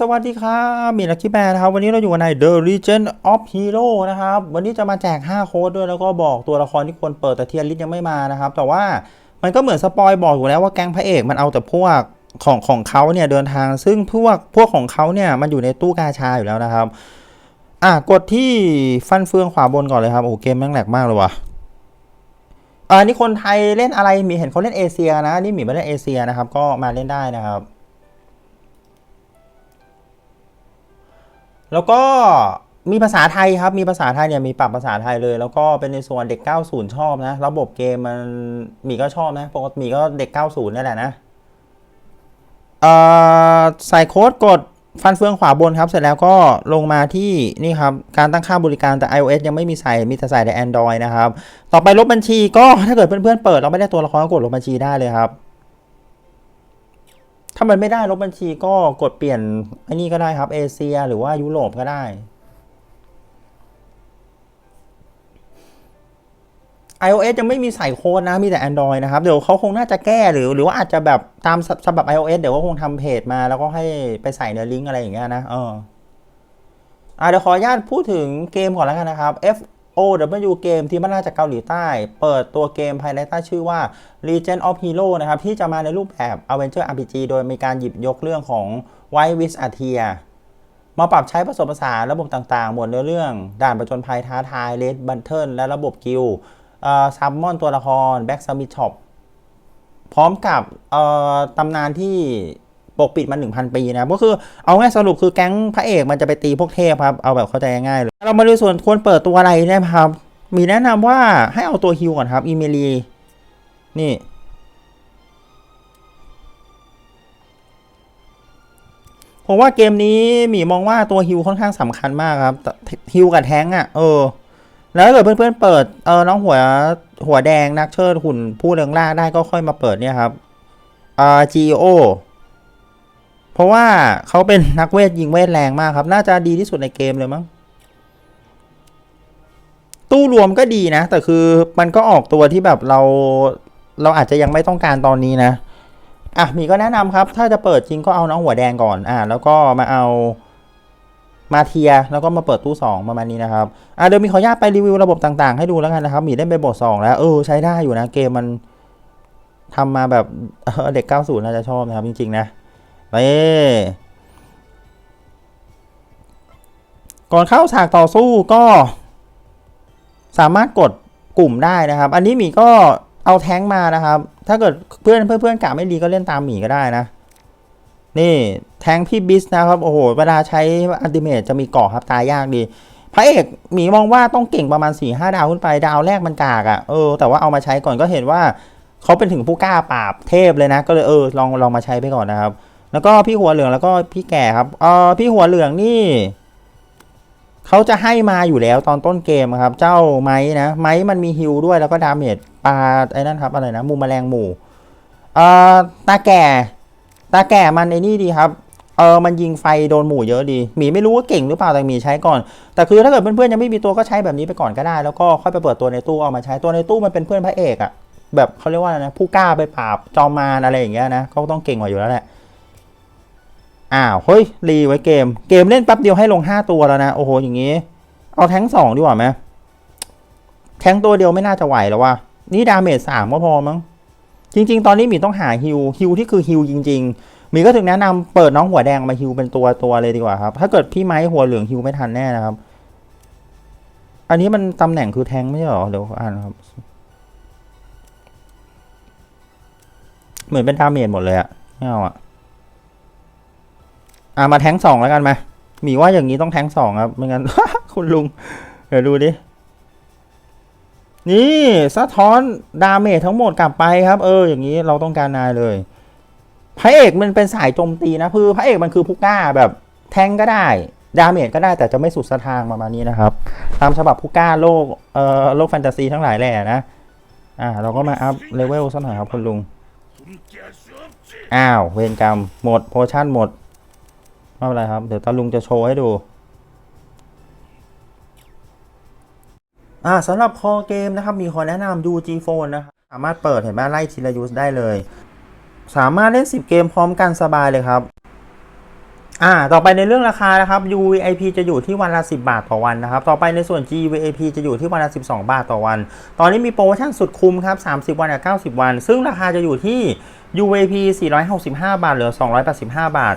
สวัสดีครับมีลั c กี้แบร์นะครับ วันนี้เราอยู่ใน The Legend of Hero นะครับ วันนี้จะมาแจก 5 โค้ดด้วยแล้วก็บอกตัวละครที่ควรเปิดแต่เทียนลิสยังไม่มานะครับ แต่ว่ามันก็เหมือนสปอยบอกอยู่แล้วว่าแก๊งพระเอกมันเอาแต่พวกของของเขาเนี่ยเดินทาง ซึ่งพวกพวกของเขาเนี่ยมันอยู่ในตู้กาชาอยู่แล้วนะครับ อะกดที่ฟันเฟืองขวาบนก่อนเลยครับโอ้เกมแม่งแหลกมากเลยว่ะอ่านี่คนไทยเล่นอะไรมีเห็นเขาเล่นเอเชียนะนี่หมีมาเล่นเอเชียนะครับก็มาเล่นได้นะครับ แล้วก็มีภาษาไทยครับ มีภาษาไทยเนี่ยมีปรับภาษาไทยเลย แล้วก็เป็นในส่วนเด็ก 90 ชอบนะ ระบบเกมมันมีก็ชอบนะ ปกติมีก็เด็ก 90นี่แหละนะเอ่อใส่โค้ดกดฟันเฟืองขวาบนครับ เสร็จแล้วก็ลงมาที่นี่ครับ การตั้งค่าบริการแต่ iOS ยังไม่มีใส่ มีแต่ใส่ใน Android นะครับ ต่อไปลบบัญชีก็ถ้าเกิดเพื่อนๆเปิดเราไม่ได้ตัวละครก็กดลบบัญชีได้เลยครับ ถ้ามันไม่ได้ลบบัญชีก็กดเปลี่ยนไอ้นี่ก็ได้ครับ เอเชีย หรือว่ายุโรปก็ได้ iOS ยังไม่มีใส่โค้ดนะ มีแต่ Android นะครับ เดี๋ยวเขาคงน่าจะแก้หรือหรือว่าอาจจะแบบตามฉบับ iOS เดี๋ยวก็คงทำเพจมาแล้วก็ให้ไปใส่ในลิงก์อะไรอย่างเงี้ยนะ เอออะเดี๋ยวขออนุญาตพูดถึงเกมก่อนแล้วกันนะครับ F O W เกมที่มันมาจากเกาหลีใต้ เปิดตัวเกมภายในใต้ชื่อว่า Legend of Hero นะครับที่จะมาในรูปแบบ Adventure RPG โดยมีการหยิบยกเรื่องของ White w i t a t i a มาปรับใช้ผสมผสานระบบต่างๆ หมวดเนื้อเรื่อง ด่านประจนภัยท้าทายเลดบันเทิลและระบบกิลซัมมอนตัวละครแบ็กซัมมิช็อปพร้อมกับตำนานที่ ปกปิดมา 1,000 ปีนะก็คือเอาง่ายสรุปคือแก๊งพระเอกมันจะไปตีพวกเทพครับ เอาแบบเข้าใจง่ายเลย เรามาดูส่วนควรเปิดตัวอะไรนะครับ มีแนะนำว่าให้เอาตัวฮิวก่อนครับอีเมลีนี่ผมว่าเกมนี้หมีมองว่าตัวฮิวค่อนข้างสำคัญมากครับฮิวกับแท้งอะเออ แล้วถ้าเกิดเพื่อนๆเปิดเออน้องหัวหัวแดงนักเชิดหุ่นผู้เรืองล่าได้ก็ค่อยมาเปิดเนี่ยครับอ่า GO เพราะว่าเขาเป็นนักเวทยิงเวทแรงมากครับ น่าจะดีที่สุดในเกมเลยมั้ง ตู้รวมก็ดีนะ แต่คือมันก็ออกตัวที่แบบเราเราอาจจะยังไม่ต้องการตอนนี้นะ อะ มีก็แนะนำครับ ถ้าจะเปิดจริงก็เอาน้องหัวแดงก่อน อะแล้วก็มาเอามาเทีย แล้วก็มาเปิดตู้ 2 ประมาณนี้นะครับ อะเดี๋ยวมีขออนุญาตไปรีวิวระบบต่างๆ ให้ดูแล้วกันนะครับ มีได้ไปบท2แล้ว เออ ใช้ได้อยู่นะ เกมมันทำมาแบบเออเด็ก 90 น่าจะชอบนะครับ จริง ๆ นะ ไปก่อนเข้าฉากต่อสู้ก็สามารถกดกลุ่มได้นะครับ อันนี้หมีก็เอาแท้งมานะครับ ถ้าเกิดเพื่อนเพื่อนเพื่อนกะไม่ดีก็เล่นตามหมีก็ได้นะ นี่แทงพี่บิสนะครับ โอ้โห เวลาใช้อัลติเมทจะมีเกาะครับตายยากดี พระเอกหมีมองว่าต้องเก่งประมาณ4ี่ห้าดาวขึ้นไป ดาวแรกมันกากอะ่ะ เออ แต่ว่าเอามาใช้ก่อนก็เห็นว่าเขาเป็นถึงผู้กล้าปราบเทพเลยนะ ก็เลยเออลองลองมาใช้ไปก่อนนะครับ แล้วก็พี่หัวเหลืองแล้วก็พี่แก่ครับเออพี่หัวเหลืองนี่เขาจะให้มาอยู่แล้วตอนต้นเกมครับ เจ้าไม้นะไม้มันมีฮิลด้วยแล้วก็ดาเมจปลาไอ้นั่นครับอะไรนะมูแมลงหมู่เอ่อตาแก่ ตาแก่มันไอ้นี่ดีครับเออมันยิงไฟโดนหมู่เยอะดีหมีไม่รู้ว่าเก่งหรือเปล่าแต่หมีใช้ก่อน แต่คือถ้าเกิดเพื่อนๆยังไม่มีตัวก็ใช้แบบนี้ไปก่อนก็ได้ แล้วก็ค่อยไปเปิดตัวในตู้เอามาใช้ตัวในตู้มันเป็นเพื่อนพระเอกอะแบบเขาเรียกว่าอะไรนะผู้กล้าไปปราบจอมมารอะไรอย่างเงี้ยนะเขาต้องเก่งกว่าอยู่แล้วแหละ อ้าวเฮ้ยรีไว้เกม เกมเล่นแป๊บเดียวให้ลง 5 ตัวแล้วนะ โอ้โหอย่างงี้ เอาแท้งสองดีกว่าไหมแท้งตัวเดียวไม่น่าจะไหวแล้วว่ะนี่ดาเมจสามก็พอมั้งจริง ๆ ตอนนี้หมีต้องหาฮิวฮิวที่คือฮิวจริงๆหมีก็ถึงแนะนำเปิดน้องหัวแดงมาฮิวเป็นตัวตัวเลยดีกว่าครับ ถ้าเกิดพี่ไม้หัวเหลืองฮิวไม่ทันแน่นะครับ อันนี้มันตำแหน่งคือแทงไม่ใช่หรอเดี๋ยวอ่านครับ เหมือนเป็นดาเมจหมดเลยอะไม่เอาอะ อะมาแทงสองแล้วกันมาหมีว่าอย่างนี้ต้องแทงสองครับ ไม่งั้น คุณลุง เดี๋ยวดูดิ นี่สะท้อนดาเมจทั้งหมดกลับไปครับ เออ อย่างนี้เราต้องการนายเลย พระเอกมันเป็นสายโจมตีนะคือพระเอกมันคือผู้กล้าแบบแทงก็ได้ ดาเมจก็ได้แต่จะไม่สุดสะทางประมาณนี้นะครับ ตามฉบับผู้กล้าโลก เอ่อโลกแฟนตาซีทั้งหลายแหละนะ อ่า เราก็มาอัพเลเวลสักหน่อยครับคุณลุง อ้าว เวรกรรมหมดโพชั่นหมด ไม่เป็นไรครับ เดี๋ยวตาลุงจะโชว์ให้ดูอ่าสำหรับคอเกมนะครับ มีคนแนะนำ UG Phone นะครับสามารถเปิดเห็นไหมไล่ทีละยูสได้เลย สามารถเล่น 10 เกมพร้อมกันสบายเลยครับอ่า ต่อไปในเรื่องราคานะครับ UVIP จะอยู่ที่วันละ 10 บาทต่อวันนะครับ ต่อไปในส่วน GVIP จะอยู่ที่วันละ 12 บาทต่อวัน ตอนนี้มีโปรโมชั่นสุดคุ้มครับ 30 วันกับ90 วัน ซึ่งราคาจะอยู่ที่ UVP 465 บาท เหลือ 285 บาท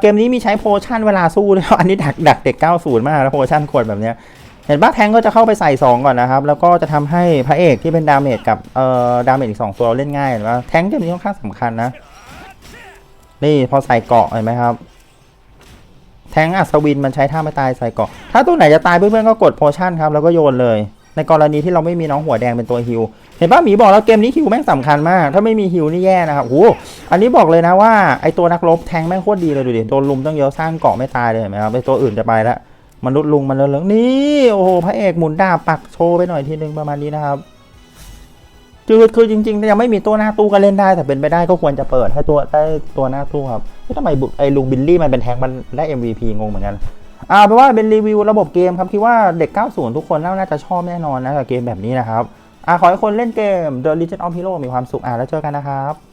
เกมนี้มีใช้โพชั่นเวลาสู้ด้วยอันนี้ดักดักเด็ก 90 มากนะโพชั่นขวดแบบเนี้ยเห็นปะแทงก็จะเข้าไปใส่ 2 ก่อนนะครับ แล้วก็จะทำให้พระเอกที่เป็นดาเมจกับเอ่อดาเมจอีก 2 ตัวเล่นง่ายเห็นปะแทงเกมนี้ค่อนข้างสำคัญนะ นี่พอใส่เกาะเห็นไหมครับ แทงอัศวินมันใช้ท่าไม่ตายใส่เกาะ ถ้าตัวไหนจะตายเพื่อนๆก็กดโพชั่นครับแล้วก็โยนเลย ในกรณีที่เราไม่มีน้องหัวแดงเป็นตัวฮิว เห็นป่ะหมีบอกแล้วเกมนี้ฮิวแม่งสำคัญมาก ถ้าไม่มีฮิวนี่แย่นะครับโอ้โหอันนี้บอกเลยนะว่าไอตัวนักรบแทงแม่งโคตรดีเลยดูดิโดนลุมต้องเยอะสร้างเกาะไม่ตายเลยเห็นไหมครับไอตัวอื่นจะไปแล้วมนุษย์ลุงมันเรื่องนี่โอ้โหพระเอกหมุนดาบปักโชว์ไปหน่อยทีนึงประมาณนี้นะครับคือคือจริงๆยังไม่มีตัวหน้าตู้ก็เล่นได้แต่เป็นไปได้ก็ควรจะเปิดให้ตัวได้ตัวหน้าตู้ครับทำไมบุไอ้ลุงบิลลี่มันเป็นแทงมันได้ MVP งงเหมือนกันอ่าแปลว่าเป็นรีวิวระบบเกมครับคิดว่าเด็ก 90 ทุกคนน่าจะชอบแน่นอนนะกับเกมแบบนี้นะครับ อะขอให้คนเล่นเกม The Legend of Hero มีความสุขอะแล้วเจอกันนะครับ